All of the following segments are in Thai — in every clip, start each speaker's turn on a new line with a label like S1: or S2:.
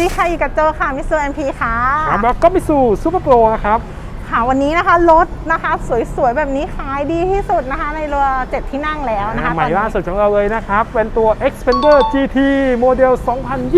S1: อยู่กับโจค่ะมิสเตอร์เอ็มพีค่ะ
S2: ครับแล้วก็ไปสู่ซูเปอร์โปรนะครับ
S1: ค่ะวันนี้นะคะรถนะคะสวยๆ แบบนี้ขายดีที่สุดนะคะในเรือเจ็ดที่นั่งแล้วนะคะ
S2: ใหม่
S1: ตอนนี้
S2: ล่าสุดของเราเลยนะครับ เป็นตัว Xpander GT โมเดล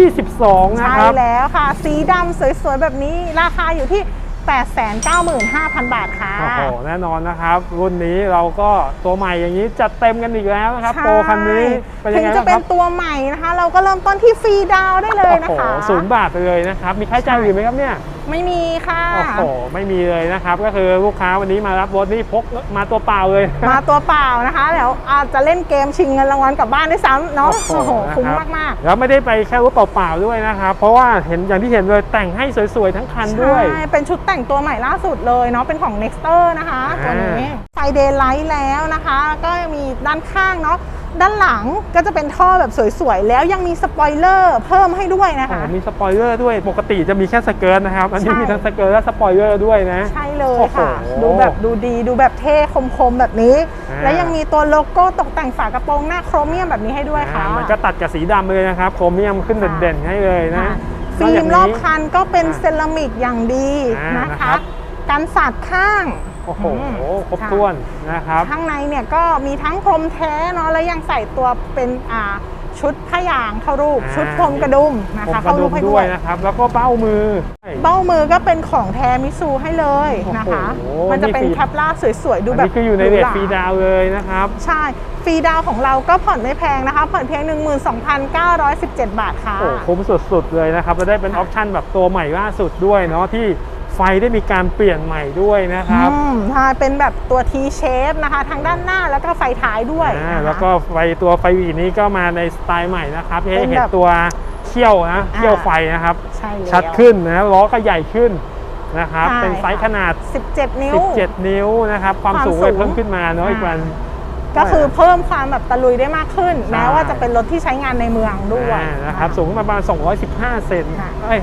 S2: 2022 นะ
S1: ใช่
S2: ครับ
S1: แล้วค่ะ สีดำสวยๆ แบบนี้ราคาอยู่ที่ 895,000 บาทค่ะ
S2: โอ้โหแน่นอนนะครับ รุ่นนี้เราก็ตัวใหม่อย่างนี้จัดเต็มกันอีกแล้วนะครับ
S1: ใช่
S2: โปรคันนี้เป็นยั
S1: ถึ
S2: ง
S1: ง
S2: ไง
S1: จะ
S2: บ้าง
S1: เป็
S2: คนรับ
S1: ตัวใหม่นะคะ เราก็เริ่มต้นที่ฟรีดาวน์ได้เลย
S2: โอ้
S1: นะ
S2: โห
S1: คะ
S2: ศูนย์บาทไปเลยนะครับ มีค่าใช้จ่ายอื่นไหมครับเนี่ย
S1: ไม่มีค่ะ
S2: โอ้โหไม่มีเลยนะครับ ก็คือลูกค้าวันนี้มารับรถนี่พกมาตัวเปล่าเลย
S1: มาตัวเปล่านะคะเดี๋ยวอาจจะเล่นเกมชิงเงินรางวัลกลับบ้านด้วยซ้ำเนาะโอ้โห
S2: นะครับ
S1: คุ้มมาก
S2: แล้วไม่ได้ไปแค่รถเปล่าๆด้วยนะครับเพราะว่าเห็นอย่างที่เห็นเลยแต่งให้สวยๆทั้งคัน
S1: ๆ
S2: ด้วย
S1: ใช่เป็นชุดแต่งตัวใหม่ล่าสุดเลยเนาะเป็นของ Nexter นะคะ
S2: อ่า
S1: ตัวนี้ไฟเดย์ไลท์แล้วนะคะ ก็ยังมีด้านข้างเนาะ ด้านหลังก็จะเป็นท่อแบบสวยๆ แล้วยังมีสปอยเลอร์เพิ่มให้ด้วยนะ
S2: โอ้
S1: คะ
S2: โหมีสปอยเลอร์ด้วยปกติจะมีแค่สเกิร์ตนะครับ อันนี้
S1: ใช่
S2: มีทั้งสเกิร์ตและสปอยเลอร์ด้วยนะ
S1: ใช่เลย
S2: โอ้โห
S1: ค่ะ ดูแบบดูดีดูแบบเท่คมๆ แบบนี้
S2: อ่า
S1: และยังมีตัวโลโก้ตกแต่งฝากระโปรงหน้าโครเมียมแบบนี้ให้ด้วยค่ะ
S2: อ่ามันก็ตัดกับสีดำเลยนะครับ โครเมียมขึ้น
S1: ค่ะ
S2: เด่นๆให้เลยนะ
S1: ค่ะ
S2: น
S1: ฟิ
S2: อกจา
S1: ล์
S2: ก
S1: ม
S2: นี้
S1: รอบคันก็เป็น
S2: อ่า
S1: เซรามิกอย่างดี
S2: อ่าน
S1: นะ
S2: นะครั
S1: คะ
S2: บ
S1: กันสาดข้าง
S2: โอ้โห
S1: อืม
S2: ครบถ้วนนะครับ
S1: ข้างในเนี่ยก็มีทั้งพรมแท้เนาะแล้วยังใส่ตัวเป็นอ่าชุดผ้ายางเข้ารูป
S2: อ่า
S1: ชุดพรมกระดุมนะ
S2: ผม
S1: คะ
S2: กระ
S1: เข้า
S2: ดุ
S1: รูป
S2: ม
S1: ให้
S2: ด้
S1: ด้
S2: ว
S1: วยย
S2: นะครับ แล้วก็เบ้ามือ
S1: เบ้ามือก็เป็นของแท้มิซูให้เลยนะคะ
S2: โอ้โห
S1: มันจะเป็น
S2: นี่ฟรี
S1: แคปล่าสวยๆ ดู
S2: อัน
S1: แบบ
S2: นี้คืออยู่ในเรท
S1: หา
S2: ฟรีดาวน์เลยนะครับ
S1: ใช่ฟรีดาวน์ของเราก็ผ่อนไม่แพงนะคะ ผ่อนเพียง 12,917 บาทค่ะ
S2: โอ้คุ้มสุดๆเลยนะครับแล้วได้เป็นออปชั่นแบบตัวใหม่ล่าสุดด้วยเนาะที่ ไฟได้มีการเปลี่ยนใหม่ด้วยนะครับ
S1: อืมใช่เป็นแบบตัว T shape นะคะ ทั้งด้านหน้าแล้วก็ไฟท้ายด้วย
S2: อ่า
S1: นะคะ
S2: แล้วก็ไฟตัวไฟหวีนี้ก็มาในสไตล์ใหม่นะครับให้
S1: เป็น
S2: เห็
S1: แบ
S2: น
S1: บ
S2: ตัวเขี้ยวนะ
S1: อ่า
S2: เขี้ยวไฟนะครับ
S1: ใช่แล้ว
S2: ชัดขึ้นนะล้อก็ใหญ่ขึ้นนะครับ
S1: ใช่
S2: เป็นไซส์
S1: ค่ะ
S2: ขนาด
S1: 17 นิ้ว
S2: 17 นิ้วนะครับ ความ
S1: ความ
S2: สูงเลย
S1: สูง
S2: เพิ่มขึ้นมาเนาะ
S1: อ่า
S2: อีกวัน
S1: ก็คือเพิ่มความแบบตะลุยได้มากขึ้น
S2: ใช่
S1: แม้ว่าจะเป็นรถที่ใช้งานในเมืองด้วย
S2: อ่านะครับ สูงประมาณ 215 เซน
S1: ค่ะ
S2: เอ้ย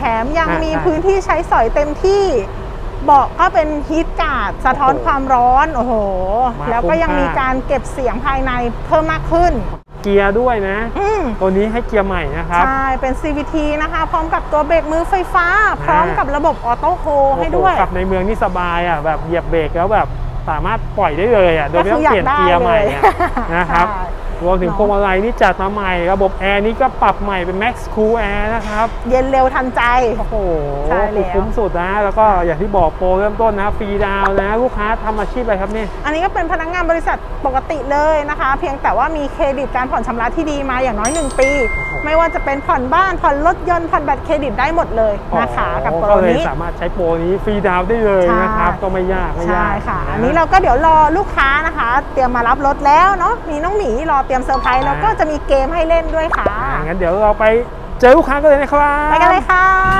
S1: แถมยัง
S2: อ่ามี
S1: มีพื้นที่ใช้สอยเต็มที่ เบาะก็เป็นฮีทการ์ดสะท้อน
S2: โอ้โห
S1: ความร้อน โอ้โห
S2: มา
S1: แล้วก็ยัง
S2: คุ้มค่ามี
S1: มีการเก็บเสียงภายในเพิ่มมากขึ้น
S2: เกียร์ด้วยนะ
S1: อืม
S2: ตัวนี้ให้เกียร์ใหม่นะครับ
S1: ใช่ เป็น CVT นะคะ พร้อมกับตัวเบรกมือไฟฟ้า พร้อมกับระบบออโต้โฮให้ด้วย
S2: โอ้โหขับในเมืองนี่สบายอะแบบเหยียบเบรกแล้วแบบสามารถปล่อยได้เลยอะโดยไม่ต้องเปลี่ยนเกียร์ใหม่อะ
S1: ก็คืออยากได้เลย
S2: นะครับ
S1: ใช่
S2: รวมถึง
S1: เนอะ
S2: พวงมาลัยนี่จัดมาใหม่ ระบบแอร์นี่ก็ปรับใหม่เป็น Max Cool Air นะครับ
S1: เย็นเร็วทันใจ
S2: โอ้โห
S1: ใช่แล้ว
S2: คุ้มสุดนะ แล้วก็อย่างที่บอกโปรเริ่มต้นนะฟรีดาวน์นะ ลูกค้าทำอาชีพอะไรครับเนี่ย
S1: อันนี้ก็เป็นพนักงานบริษัทปกติเลยนะคะ เพียงแต่ว่ามีเครดิตการผ่อนชำระที่ดีมาอย่างน้อย 1 ปี ไม่ว่าจะเป็นผ่อนบ้านผ่อนรถยนต์ผ่อนบัตรเครดิตได้หมดเลยนะคะกับโปร
S2: ก็เลย
S1: นี้
S2: สามารถใช้โปรนี้ฟรีดาวน์ได้เลยนะครับ
S1: ใช่
S2: ก็ไม่ยากไม่
S1: ใช่
S2: ยาก
S1: ค่ะ
S2: น
S1: อันนี้เราก็เดี๋ยวรอลูกค้านะคะ เตรียมมารับรถแล้วเนาะมีน้องหมีรอเตรียมเซอร์ไพรส์แล้วก็จะมีเกมให้เล่นด้วยค่ะ
S2: อ่างั้นเดี๋ยวเราไปเจอลูกค้ากันเลยนะครับ
S1: ไปกันเลยค่ะ